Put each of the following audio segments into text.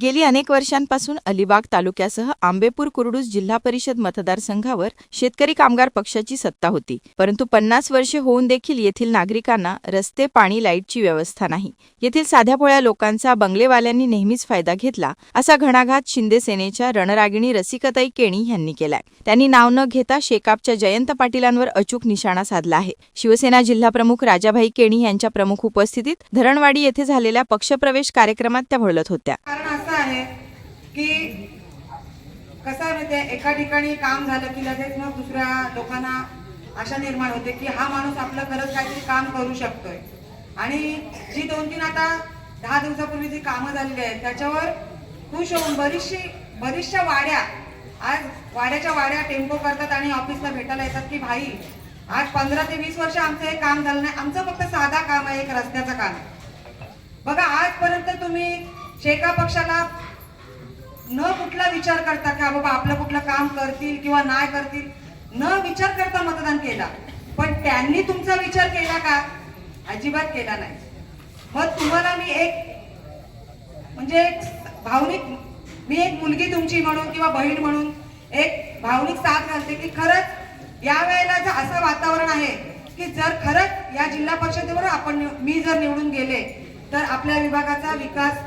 गेली अनेक वर्षांपासून अलिबाग तालुक्यासह आंबेपूर कुरडूस जिल्हा परिषद मतदारसंघावर शेतकरी कामगार पक्षाची सत्ता होती. परंतु पन्नास वर्षे होऊन देखील येथील नागरिकांना रस्ते पाणी लाईटची व्यवस्था नाही. येथील साध्या पोळ्या लोकांचा बंगलेवाल्यांनी नेहमीच फायदा घेतला असा घणाघात शिंदे सेनेच्या रणरागिणी रसिकताई केणी यांनी केलाय. त्यांनी नाव न घेता शेकापच्या जयंत पाटीलांवर अचूक निशाणा साधला आहे. शिवसेना जिल्हाप्रमुख राजाभाई केणी यांच्या प्रमुख उपस्थितीत धरणवाडी येथे झालेल्या पक्षप्रवेश कार्यक्रमात त्या बोलत होत्या. आहे की कसं आहे माहिती एका ठिकाणी काम झालं की लगेच मग दुसऱ्या लोकांना आशा निर्माण होते की हा माणूस आपलं खरंच काहीतरी काम करू शकतोय. आणि जी दोन तीन आता दहा दिवसापूर्वी जी कामं झालेली आहेत त्याच्यावर खुश होऊन बरीचशी बरीचशा वाड्या आज वाड्याच्या वाड्या टेम्पो करतात आणि ऑफिसला भेटायला येतात की भाई आज पंधरा ते वीस वर्ष आमचं हे काम झालं नाही आमचं फक्त साधा काम आहे एक रस्त्याचं काम आहे. बघा आजपर्यंत तुम्ही शेका पक्षाला न कुठला विचार करता का बाबा आपलं कुठलं काम करतील किंवा नाही करतील न विचार करता मतदान केला. पण त्यांनी तुमचा विचार केला का? अजिबात केला नाही. मग तुम्हाला मी एक म्हणजे एक भावनिक मी एक मुलगी तुमची म्हणून किंवा बहीण म्हणून एक भावनिक साथ घालते की खरंच या वेळेला जर असं वातावरण आहे की जर खरंच या जिल्हा परिषदेवर आपण निव- मी जर निवडून गेले तर आपल्या विभागाचा विकास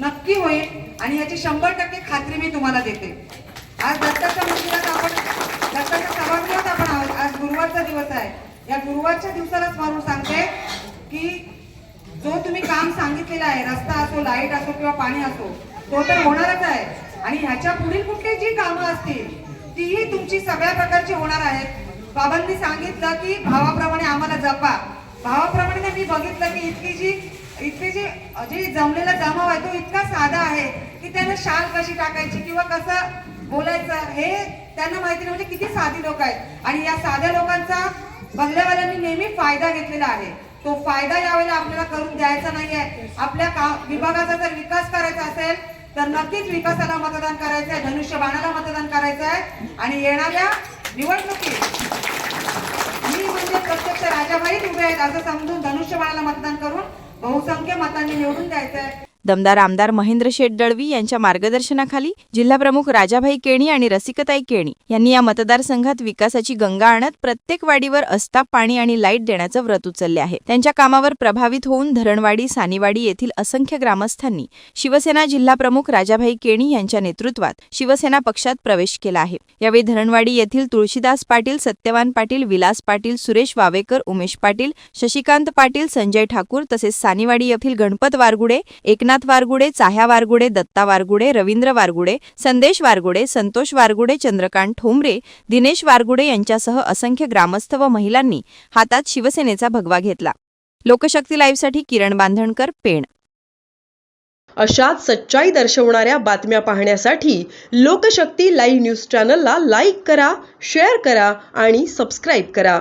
नक्की होईल आणि याची शंभर टक्के खात्री मी तुम्हाला देते. आज दत्ताच्या मंदिरात आपण दत्ताच्या सभागृहात आपण आहोत. आज गुरुवारचा दिवस आहे. या गुरुवारच्या दिवसाला स्मरून सांगते की जो तुम्ही काम सांगितलेला आहे रस्ता असो लाइट असो किंवा पाणी असो तो तर होणारच आहे. आणि ह्याच्या पुढील कुठली जी कामं असतील तीही तुमची सगळ्या प्रकारची होणार आहेत. बाबांनी सांगितलं की भावाप्रमाणे आम्हाला जपा. भावाप्रमाणे मी बघितलं की इतकी जी इतकी जी जी जमलेला जमाव आहे तो इतका साधा आहे की त्यांना शाल कशी टाकायची किंवा कसं बोलायचं हे त्यांना माहिती नाही. म्हणजे किती साधी लोक आहेत. आणि या साध्या लोकांचा बंगल्यावाल्यांनी नेहमी फायदा घेतलेला आहे. तो फायदा यावेळेला आपल्याला करून द्यायचा नाहीये. आपल्या का विभागाचा जर विकास करायचा असेल तर नक्कीच विकासाला मतदान करायचं आहे धनुष्यबाणाला मतदान करायचं आहे आणि येणाऱ्या निवडणुकीत म्हणजे प्रत्यक्ष उभे आहेत असं समजून धनुष्यबाणाला मतदान करून बहुसंख्य मतांनी निवडून द्यायचं आहे दमदार आमदार महेंद्र शेठ दळवी यांच्या मार्गदर्शनाखाली जिल्हाप्रमुख राजाभाई केणी आणि रसिकताई केणी यांनी या मतदारसंघात विकासाची गंगा आणत प्रत्येक वाडीवर अस्ताप पाणी आणि लाइट देण्याचं व्रत उचलले आहे. त्यांच्या कामावर प्रभावित होऊन धरणवाडी सानीवाडी येथील असंख्य ग्रामस्थांनी शिवसेना जिल्हाप्रमुख राजाभाई केणी यांच्या नेतृत्वात शिवसेना पक्षात प्रवेश केला आहे. यावेळी धरणवाडी येथील तुळशीदास पाटील सत्यवान पाटील विलास पाटील सुरेश वावेकर उमेश पाटील शशिकांत पाटील संजय ठाकूर तसेच सानीवाडी येथील गणपत वारगुडे एक एकनाथ वारगुडे चाह्या वारगुडे दत्ता वारगुडे रवींद्र वारगुडे संदेश वारगुडे संतोष वारगुडे चंद्रकांत ठोंबरे दिनेश वारगुडे यांच्यासह असंख्य ग्रामस्थ व महिलांनी हातात शिवसेनेचा भगवा घेतला. लोकशक्ती लाईव्हसाठी किरण बांधणकर पेण. अशाच सच्चाई दर्शवणाऱ्या बातम्या पाहण्यासाठी लोकशक्ती लाईव्ह न्यूज चॅनलला लाईक करा शेअर करा आणि सबस्क्राईब करा.